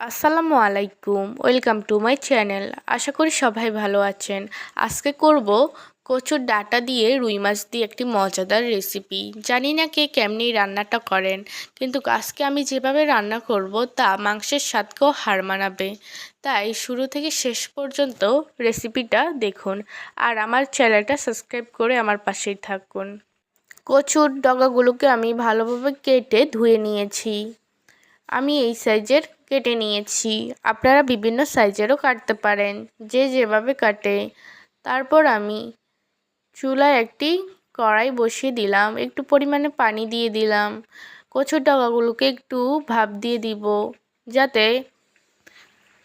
আসসালামু আলাইকুম, welcome to my channel. আশা করি সবাই ভালো আছেন। আজকে করব কচুর ডাটা দিয়ে রুই মাছ দিয়ে একটি মজাদার রেসিপি। জানি না কে কেমনি রান্নাটা করেন, কিন্তু আজকে আমি যেভাবে রান্না করব তা মাংসের স্বাদকেও হার মানাবে। তাই শুরু থেকে শেষ পর্যন্ত রেসিপিটা দেখুন আর আমার চ্যানেলটা সাবস্ক্রাইব করে আমার পাশেই থাকুন। কচুর ডগাগুলোকে আমি ভালোভাবে কেটে ধুয়ে নিয়েছি। আমি এই সাইজের কেটে নিয়েছি। আপনারা বিভিন্ন সাইজেরও কাটতে পারেন, যে যেভাবে কাটে। তারপর আমি চুলায় একটি কড়াই বসিয়ে দিলাম, একটু পরিমাণে পানি দিয়ে দিলাম। কচুর ডগাগুলোকে একটু ভাপ দিয়ে দিব, যাতে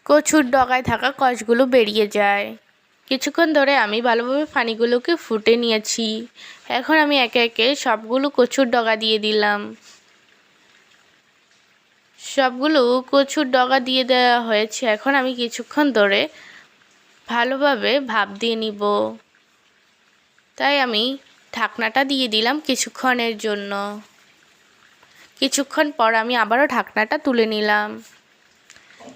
কচুর ডগায় থাকা কষগুলো বেরিয়ে যায়। কিছুক্ষণ ধরে আমি ভালোভাবে পানিগুলোকে ফুটে নিয়েছি। এখন আমি একে একে সবগুলো কচুর ডগা দিয়ে দিলাম। সবগুলো কচুর ডগা দিয়ে দেওয়া হয়েছে। এখন আমি কিছুক্ষণ ধরে ভালোভাবে ভাপ দিয়ে নিব। তাই আমি ঢাকনাটা দিয়ে দিলাম কিছুক্ষণের জন্য। কিছুক্ষণ পর আমি আবারও ঢাকনাটা তুলে নিলাম।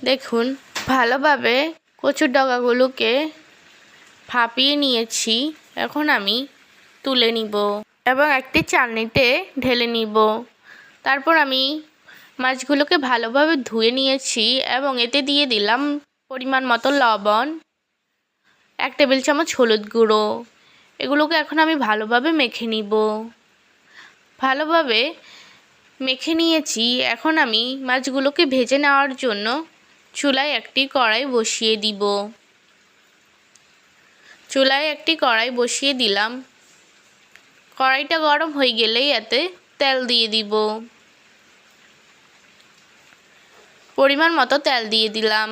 দেখুন, ভালোভাবে কচুর ডগাগুলোকে ফাঁপিয়ে নিয়েছি। এখন আমি তুলে নিব এবং একটি চালনিতে ঢেলে নিব। তারপর আমি মাছগুলোকে ভালোভাবে ধুয়ে নিয়েছি এবং এতে দিয়ে দিলাম পরিমাণ মতো লবণ, এক টেবিল চামচ হলুদ গুঁড়ো। এগুলোকে এখন আমি ভালোভাবে মেখে নিব। ভালোভাবে মেখে নিয়েছি। এখন আমি মাছগুলোকে ভেজে নেওয়ার জন্য চুলায় একটি কড়াই বসিয়ে দিব। চুলায় একটি কড়াই বসিয়ে দিলাম। কড়াইটা গরম হয়ে গেলেই এতে তেল দিয়ে দিব। পরিমাণ মতো তেল দিয়ে দিলাম।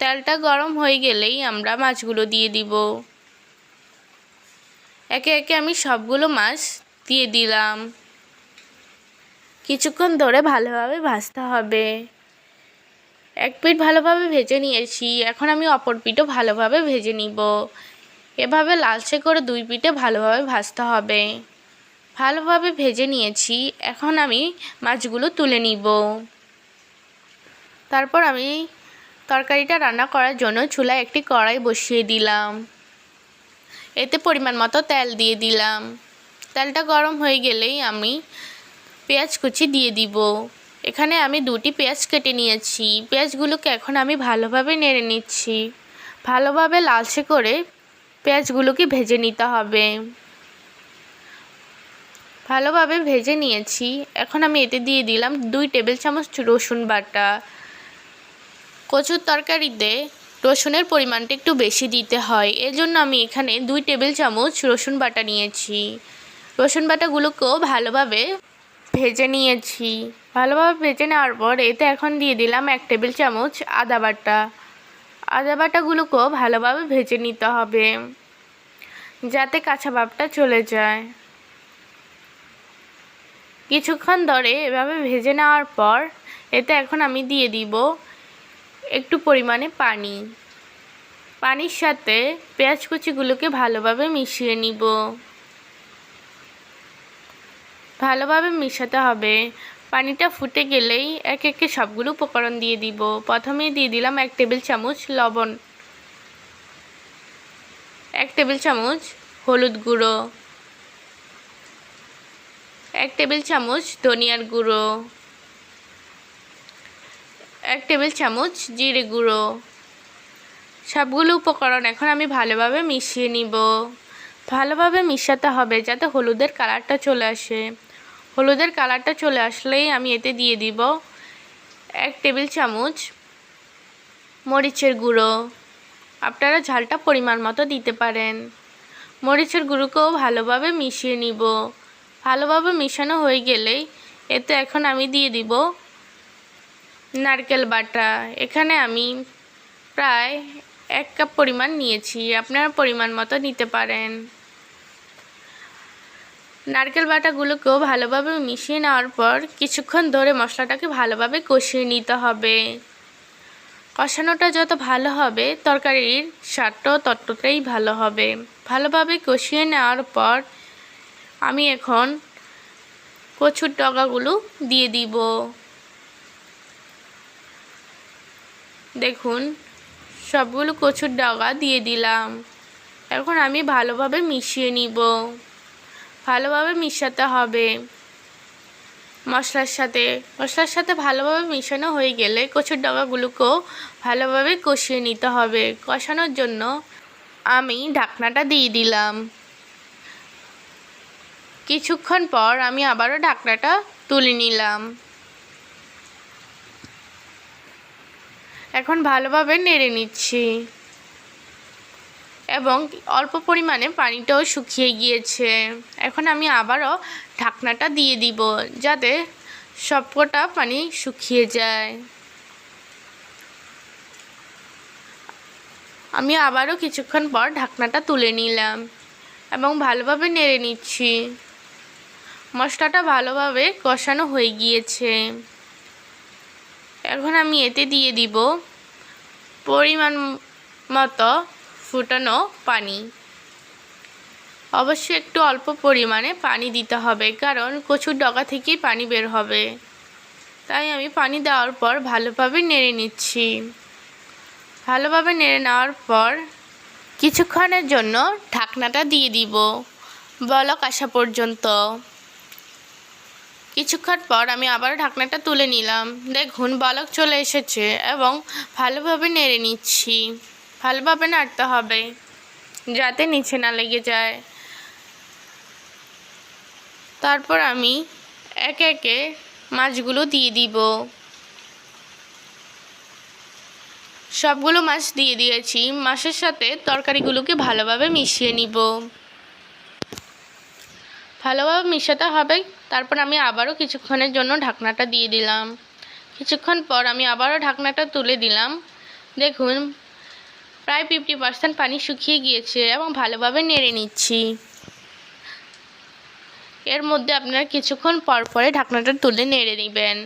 তেলটা গরম হয়ে গেলেই আমরা মাছগুলো দিয়ে দিব। একে একে আমি সবগুলো মাছ দিয়ে দিলাম। কিছুক্ষণ ধরে ভালোভাবে ভাজতে হবে। এক পিঠ ভালোভাবে ভেজে নিয়েছি। এখন আমি অপর পিঠও ভালোভাবে ভেজে নিব। এভাবে লালচে করে দুই পিঠে ভালোভাবে ভাজতে হবে। ভালোভাবে ভেজে নিয়েছি। এখন আমি মাছগুলো তুলে নিব। তারপর আমি তরকারিটা রান্না করার জন্য চুলায় একটি কড়াই বসিয়ে দিলাম। এতে পরিমাণ মতো তেল দিয়ে দিলাম। তেলটা গরম হয়ে গেলেই আমি পেঁয়াজ কুচি দিয়ে দিব। এখানে আমি দুটি পেঁয়াজ কেটে নিয়েছি। পেঁয়াজগুলোকে এখন আমি ভালোভাবে নেড়ে নিচ্ছি। ভালোভাবে লালচে করে পেঁয়াজগুলোকে ভেজে নিতে হবে। ভালোভাবে ভেজে নিয়েছি। এখন আমি এতে দিয়ে দিলাম দুই টেবিল চামচ রসুন বাটা। কচুর তরকারিতে রসুনের পরিমাণটা একটু বেশি দিতে হয়। এজন্য আমি এখানে দুই টেবিল চামচ রসুন বাটা নিয়েছি। রসুন বাটাগুলোকেও ভালোভাবে ভেজে নিয়েছি। ভালোভাবে ভেজে নেওয়ার পর এতে এখন দিয়ে দিলাম এক টেবিল চামচ আদা বাটা। আদা বাটাগুলোকেও ভালোভাবে ভেজে নিতে হবে, যাতে কাঁচা ভাবটা চলে যায়। কিছুক্ষণ ধরে এভাবে ভেজে নেওয়ার পর এতে এখন আমি দিয়ে দিব একটু পরিমাণে পানি। পানির সাথে পেঁয়াজ কুচিগুলোকে ভালোভাবে মিশিয়ে নিব। ভালোভাবে মিশাতে হবে। পানিটা ফুটে গেলেই এক একে সবগুলো উপকরণ দিয়ে দিব। প্রথমে দিয়ে দিলাম এক টেবিল চামচ লবণ। এক টেবিল চামচ হলুদ গুঁড়ো। এক টেবিল চামচ ধনিয়ার গুঁড়ো। এক টেবিল চামচ জিরে গুঁড়ো। সবগুলো উপকরণ এখন আমি ভালোভাবে মিশিয়ে নিব। ভালোভাবে মিশাতে হবে যাতে হলুদের কালারটা চলে আসে। হলুদের কালারটা চলে আসলেই আমি এতে দিয়ে দিব এক টেবিল চামচ মরিচের গুঁড়ো। আপনারা ঝালটা পরিমাণ মতো দিতে পারেন। মরিচের গুঁড়োকেও ভালোভাবে মিশিয়ে নিব। ভালোভাবে মিশানো হয়ে গেলেই এতে এখন আমি দিয়ে দিব নারকেল বাটা। এখানে আমি প্রায় এক কাপ পরিমাণ নিয়েছি। আপনারা পরিমাণ মতো নিতে পারেন। নারকেল বাটাগুলোকেও ভালোভাবে মিশিয়ে নেওয়ার পর কিছুক্ষণ ধরে মশলাটাকে ভালোভাবে কষিয়ে নিতে হবে। কষানোটা যত ভালো হবে, তরকারির স্বাদটাও ততটাই ভালো হবে। ভালোভাবে কষিয়ে নেওয়ার পর আমি এখন কচুর ডগাগুলো দিয়ে দিব। দেখুন, সবগুলো কচুর ডগা দিয়ে দিলাম। এখন আমি ভালোভাবে মিশিয়ে নিব। ভালোভাবে মিশাতে হবে। মশলার সাথে মশলার সাথে ভালোভাবে মিশানো হয়ে গেলে কচুর ডগাগুলোকেও ভালোভাবে কষিয়ে নিতে হবে। কষানোর জন্য আমি ঢাকনাটা দিয়ে দিলাম। কিছুক্ষণ পর আমি আবারও ঢাকনাটা তুলে নিলাম। এখন ভালোভাবে নেড়ে নিচ্ছি। এবং অল্প পরিমাণে পানিটাও শুকিয়ে গিয়েছে। এখন আমি আবারও ঢাকনাটা দিয়ে দিব যাতে সবকটা পানি শুকিয়ে যায়। আমি আবারও কিছুক্ষণ পর ঢাকনাটা তুলে নিলাম এবং ভালোভাবে নেড়ে নিচ্ছি। মশলাটা ভালোভাবে কষানো হয়ে গিয়েছে। এখন আমি এতে দিয়ে দিব পরিমাণ মতো ফুটানো পানি। অবশ্যই একটু অল্প পরিমাণে পানি দিতে হবে, কারণ কচুর ডগা থেকেই পানি বের হবে। তাই আমি পানি দেওয়ার পর ভালোভাবে নেড়ে নিচ্ছি। ভালোভাবে নেড়ে নেওয়ার পর কিছুক্ষণের জন্য ঢাকনাটা দিয়ে দিব বলক আসা পর্যন্ত। কিছুক্ষণ পর আমি আবার ঢাকনাটা তুলে নিলাম। দেখুন বলক চলে এসেছে এবং ভালোভাবে নেড়ে নিচ্ছি। ভালোভাবে নাড়তে হবে যাতে নিচে না লেগে যায়। তারপর আমি একে একে মাছগুলো দিয়ে দিব। সবগুলো মাছ দিয়ে দিয়েছি। মাছের সাথে তরকারিগুলোকে ভালোভাবে মিশিয়ে নিব। ভালোভাবে মিশাতে হবে। তারপর আমি আবারও কিছুক্ষণের জন্য ঢাকনাটা দিয়ে দিলাম। কিছুক্ষণ পর আমি আবারও ঢাকনাটা তুলে দিলাম। দেখুন, প্রায় ফিফটি পার্সেন্ট পানি শুকিয়ে গিয়েছে এবং ভালোভাবে নেড়ে নিচ্ছি। এর মধ্যে আপনারা কিছুক্ষণ পর পরে ঢাকনাটা তুলে নেড়ে নেবেন।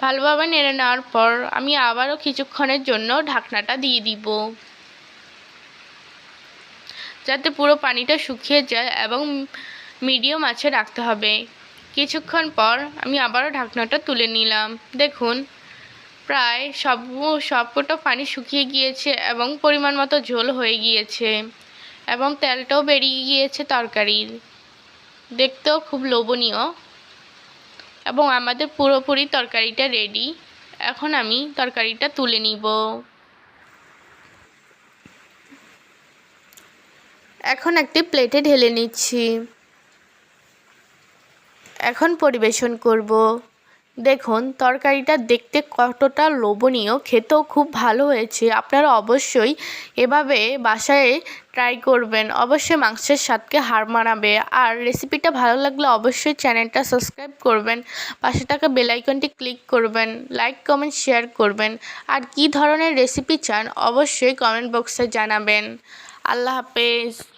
ভালোভাবে নেড়ে নেওয়ার পর আমি আবারও কিছুক্ষণের জন্য ঢাকনাটা দিয়ে দিব। যাতে পুরো পানিটা শুকিয়ে যায় এবং মিডিয়াম আছে রাখতে হবে। কিছুক্ষণ পর আমি আবারও ঢাকনাটা তুলে নিলাম। দেখুন, প্রায় সব, সবকটা পানি শুকিয়ে গিয়েছে এবং পরিমাণ মতো ঝোল হয়ে গিয়েছে এবং তেলটাও বেরিয়ে গিয়েছে তরকারির। দেখতেও খুব লোভনীয় এবং আমাদের পুরোপুরি তরকারিটা রেডি এখন আমি তরকারিটা তুলে নিব। এখন একটি প্লেটে ঢেলে নিচ্ছি। এখন পরিবেশন করব। দেখুন, তরকারিটা দেখতে কতটা লোভনীয়, খেতেও খুব ভালো হয়েছে। আপনারা অবশ্যই এভাবে বাসায় ট্রাই করবেন। অবশ্যই মাংসের স্বাদকে হার মানাবে। আর রেসিপিটা ভালো লাগলে অবশ্যই চ্যানেলটা সাবস্ক্রাইব করবেন। পাশে থাকা বেলাইকনটি ক্লিক করবেন। লাইক কমেন্ট শেয়ার করবেন। আর কি ধরনের রেসিপি চান অবশ্যই কমেন্ট বক্সে জানাবেন। আল্লাহ হাফেজ।